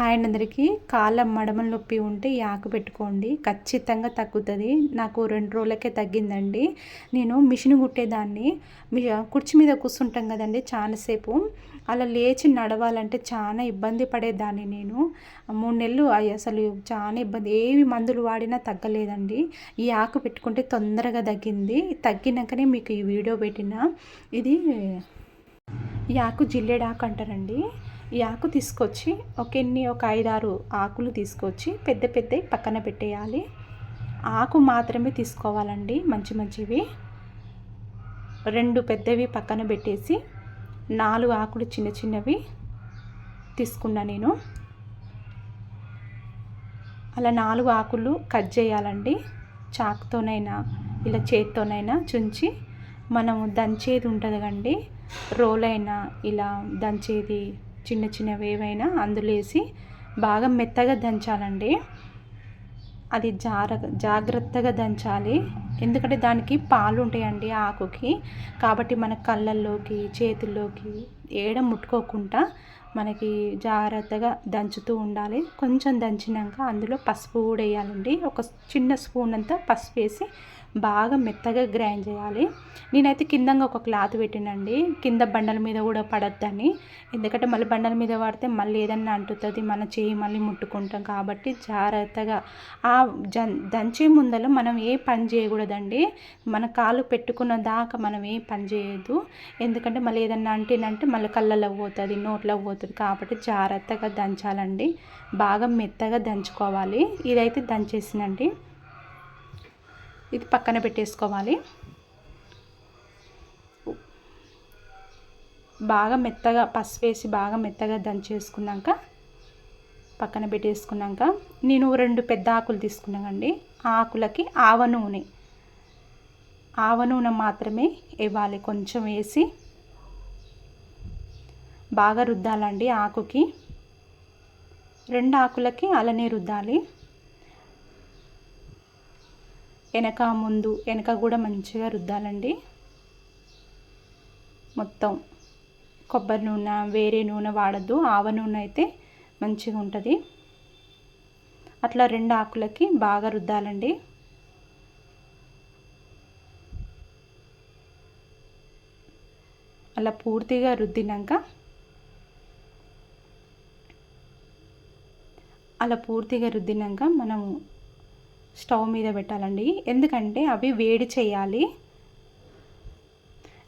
Hi అండి అందరికీ కాళ్ళ మడమల నొప్పి ఉంటే ఈ ఆకు పెట్టుకోండి. ఖచ్చితంగా తగ్గుతుంది. నాకు రెండు రోజులకే తగ్గిందండి. నేను మిషన్ కుట్టేదాన్ని. మీ కుర్చీ మీద కూర్చుంటాం కదండి చాలాసేపు అలా లేచి నడవాలంటే చాలా ఇబ్బంది పడేదాన్ని నేను. మూడు నెలలు అసలు చాలా ఇబ్బంది. ఏవి మందులు వాడినా తగ్గలేదండి. ఈ ఆకు పెట్టుకుంటే తొందరగా తగ్గింది. తగ్గినాకనే మీకు ఈ వీడియో పెట్టిన. ఇది ఈ ఆకు జిల్లేడాకు అంటారండి. ఈ ఆకు తీసుకొచ్చి ఒక ఎన్ని ఒక ఐదారు ఆకులు తీసుకొచ్చి పెద్ద పెద్దవి పక్కన పెట్టేయాలి. ఆకు మాత్రమే తీసుకోవాలండి మంచి మంచివి. రెండు పెద్దవి పక్కన పెట్టేసి నాలుగు ఆకులు చిన్న చిన్నవి తీసుకున్నా నేను. అలా నాలుగు ఆకులు కట్ చేయాలండి. చాకుతోనైనా ఇలా చేతితోనైనా చుంచి మనము దంచేది ఉంటుంది కండి రోల్ అయినా ఇలా దంచేది చిన్న చిన్నవి ఏవైనా అందులో వేసి బాగా మెత్తగా దంచాలండి. అది జార జాగ్రత్తగా దంచాలి. ఎందుకంటే దానికి పాలు ఉంటాయండి ఆకుకి. కాబట్టి మన కళ్ళల్లోకి చేతుల్లోకి ఏడ ముట్టుకోకుండా మనకి జాగ్రత్తగా దంచుతూ ఉండాలి. కొంచెం దంచినాక అందులో పసుపు కూడా వేయాలండి. ఒక చిన్న స్పూన్ అంతా పసుపు వేసి బాగా మెత్తగా గ్రైండ్ చేయాలి. నేనైతే కిందంగా ఒక క్లాత్ పెట్టినండి. కింద బండల మీద కూడా పడద్దని. ఎందుకంటే మళ్ళీ బండల మీద పడితే మళ్ళీ ఏదన్నా అంటుతుంది మన చేయి మళ్ళీ ముట్టుకుంటాం కాబట్టి జాగ్రత్తగా. ఆ దంచే ముందర మనం ఏ పని చేయకూడదండి. మన కాలు పెట్టుకున్న దాకా మనం ఏ పని చేయొద్దు. ఎందుకంటే మళ్ళీ ఏదన్నా అంటేనంటే మళ్ళీ కళ్ళలో పోతుంది నోట్లో పోతుంది కాబట్టి జాగ్రత్తగా దంచాలండి. బాగా మెత్తగా దంచుకోవాలి. ఇదైతే దంచేసినండి. ఇది పక్కన పెట్టేసుకోవాలి. బాగా మెత్తగా పసుపు వేసి బాగా మెత్తగా దంచేసుకున్నాక పక్కన పెట్టేసుకున్నాక నేను రెండు పెద్ద ఆకులు తీసుకున్నానండి. ఆకులకి ఆవ నూనె. ఆవ నూనె మాత్రమే ఇవ్వాలి కొంచెం వేసి. బాగా రుద్దాలండి ఆకుకి. రెండు ఆకులకి అలానే రుద్దాలి. వెనక ముందు వెనక కూడా మంచిగా రుద్దాలండి. మొత్తం కొబ్బరి నూనె వేరే నూనె వాడద్దు. ఆవ నూనె అయితే మంచిగా ఉంటుంది. అట్లా రెండు ఆకులకి బాగా రుద్దాలండి. అలా పూర్తిగా రుద్దినాక అలా పూర్తిగా రుద్దినాక మనము స్టవ్ మీద పెట్టాలండి. ఎందుకంటే అవి వేడి చేయాలి.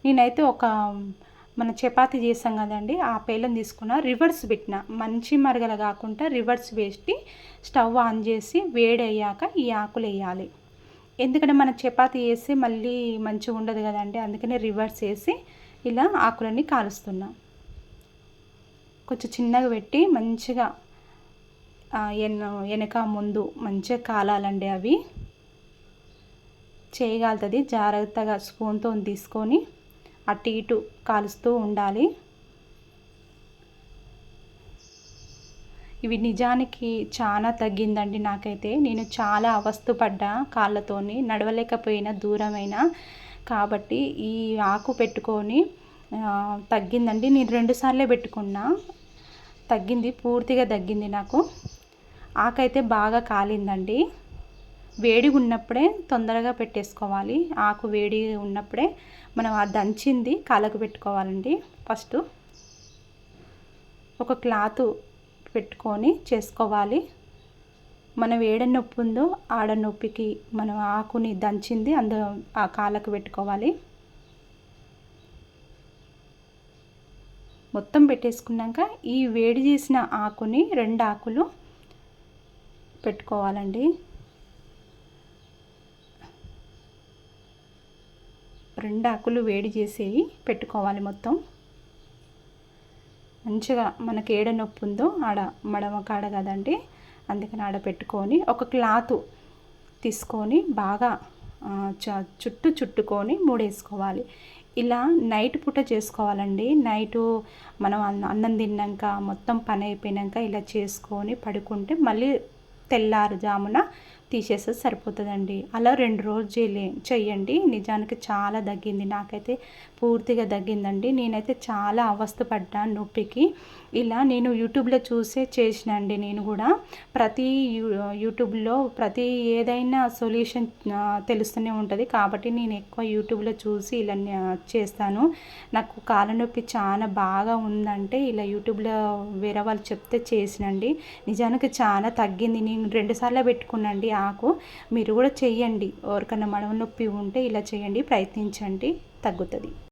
నేనైతే ఒక మన చపాతి చేసాం కదండి ఆ పేలం తీసుకున్న రివర్స్ పెట్టిన. మంచి మరగల కాకుండా రివర్స్ వేసి స్టవ్ ఆన్ చేసి వేడి అయ్యాక ఈ ఆకులు వేయాలి. ఎందుకంటే మన చపాతి వేసి మళ్ళీ మంచిగా ఉండదు కదండి అందుకనే రివర్స్ వేసి ఇలా ఆకులన్నీ కాలుస్తున్నా. కొంచెం చిన్నగా పెట్టి మంచిగా ఎన్న వెనక ముందు మంచిగా కాలాలండి అవి. చేయగలుగుతుంది. జాగ్రత్తగా స్పూన్తో తీసుకొని అటు ఇటు కాలుస్తూ ఉండాలి. ఇవి నిజానికి చాలా తగ్గిందండి నాకైతే. నేను చాలా అవస్థపడ్డా కాళ్ళతోని నడవలేకపోయినా దూరమైన. కాబట్టి ఈ ఆకు పెట్టుకొని తగ్గిందండి. నేను రెండుసార్లే పెట్టుకున్నా. తగ్గింది పూర్తిగా తగ్గింది నాకు. ఆకైతే బాగా కాలిందండి. వేడిగా ఉన్నప్పుడే తొందరగా పెట్టేసుకోవాలి. ఆకు వేడి ఉన్నప్పుడే మనం ఆ దంచింది కాలకు పెట్టుకోవాలండి. ఫస్ట్ ఒక క్లాత్ పెట్టుకొని చేసుకోవాలి. మనం ఏడ నొప్పి ఉందో ఆడ నొప్పికి మనం ఆకుని దంచింది అందు ఆ కాళ్ళకు పెట్టుకోవాలి. మొత్తం పెట్టేసుకున్నాక ఈ వేడి చేసిన ఆకుని రెండు ఆకులు పెట్టుకోవాలండి. రెండు ఆకులు వేడి చేసేవి పెట్టుకోవాలి మొత్తం. మంచిగా మనకి ఏడ నొప్పి ఉందో ఆడ మడమ కాడ కదండి అందుకని ఆడ పెట్టుకొని ఒక క్లాత్ తీసుకొని బాగా చుట్టూ చుట్టుకొని మూడేసుకోవాలి. ఇలా నైట్ పూట చేసుకోవాలండి. నైటు మనం అన్నం తిన్నాక మొత్తం పని అయిపోయినాక ఇలా చేసుకొని పడుకుంటే మళ్ళీ తెల్లారుజామున తీసేస్తే సరిపోతుందండి. అలా రెండు రోజులు చేయలే- నిజానికి చాలా తగ్గింది. నాకైతే పూర్తిగా తగ్గిందండి. నేనైతే చాలా అవస్థ పడ్డాను నొప్పికి. ఇలా నేను యూట్యూబ్లో చూసే చేసినండి నేను కూడా. ప్రతి యూ యూట్యూబ్లో ప్రతి ఏదైనా సొల్యూషన్ తెలుస్తూనే ఉంటుంది. కాబట్టి నేను ఎక్కువ యూట్యూబ్లో చూసి ఇలా చేస్తాను. నాకు కాళ్ళ నొప్పి చాలా బాగా ఉందంటే ఇలా యూట్యూబ్లో వేరే వాళ్ళు చెప్తే చేసినండి. నిజానికి చాలా తగ్గింది. నేను రెండుసార్లు పెట్టుకున్నాండి నాకు మీరు కూడా చేయండి ఎవరికన్నా మడమ నొప్పి ఉంటే ఇలా చేయండి ప్రయత్నించండి. తగ్గుతుంది.